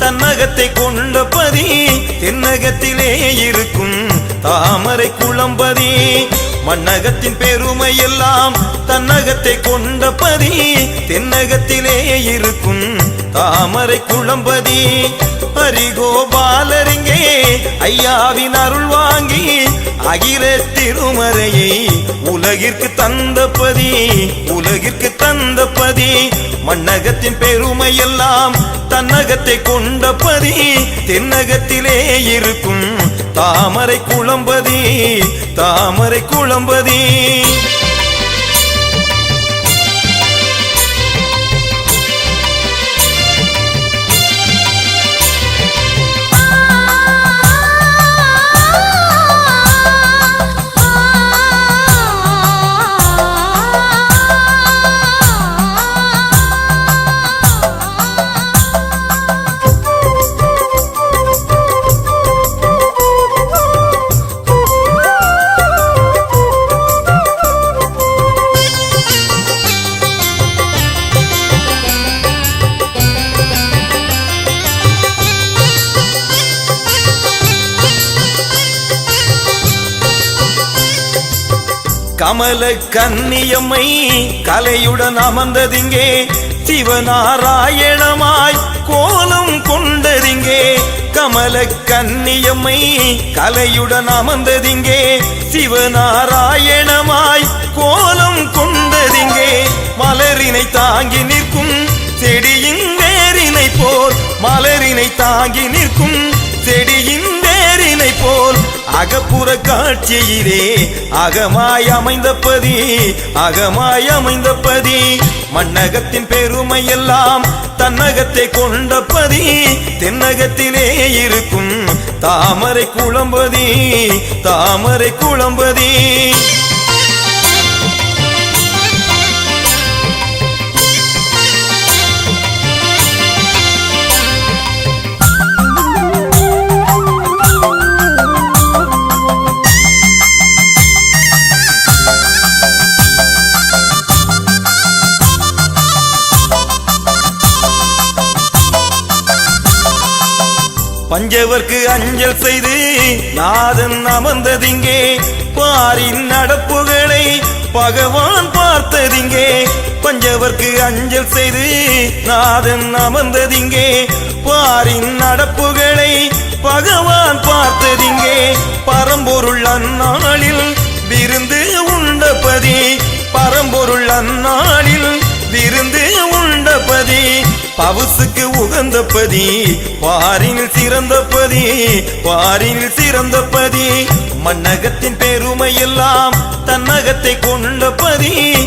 தன்னகத்தை கொண்டபதி தென்னகத்திலே இருக்கும் தாமரை குளம்பதி. மன்னகத்தின் பெருமை எல்லாம் தன்னகத்தை கொண்டபதி தென்னகத்திலே இருக்கும் தாமரை குளம்பதி. ஹரிகோபாலரிங்கே ஐயாவின் அருள் வாங்கி அகில திருமறையை உலகிற்கு தந்தபதி உலகிற்கு தந்தபதி மன்னகத்தின் பெருமை எல்லாம் தன்னகத்தை கொண்டபதி தென்னகத்திலே இருக்கும். தாமரை குழம்பதி தாமரை குளம்பதி கமல கன்னியம்மை கலையுடன் அமர்ந்ததிங்கே சிவநாராயணமாய் கோலம் கொண்டதிங்கே. கமல கன்னியம்மை கலையுடன் அமர்ந்ததிங்கே சிவநாராயணமாய் கோலம் கொண்டதிங்கே. மலரினை தாங்கி நிற்கும் செடியின் வேரினை போல் மலரினை தாங்கி நிற்கும் அகப்புற காட்சியிலே அகமாய் அமைந்தபதி அகமாய் அமைந்தபதி மன்னகத்தின் பெருமை எல்லாம் தன்னகத்தை கொண்டபதி தென்னகத்திலே இருக்கும் தாமரை குழம்பதி தாமரை குளம்பதி பஞ்சவர்க்கு அஞ்சல் செய்து நாதன் அமர்ந்ததிங்கே பாரின் நடப்புகளை பகவான் பார்த்ததிங்கே பஞ்சவர்க்கு அஞ்சல் செய்து நாதன் அமர்ந்ததிங்கே பாரின் நடப்புகளை பகவான் பார்த்ததிங்கே பரம்பொருள் அந்நாளில் விருந்து உண்டபதி பரம்பொருள் அந்நாளில் விருந்து உண்டபதி பவுசுக்கு உகந்த உகந்தபதி பாரினில் சிறந்தபதி பாரினில் சிறந்த பதி. மன்னகத்தின் பெருமையெல்லாம் தன்னகத்தை கொண்ட பதி.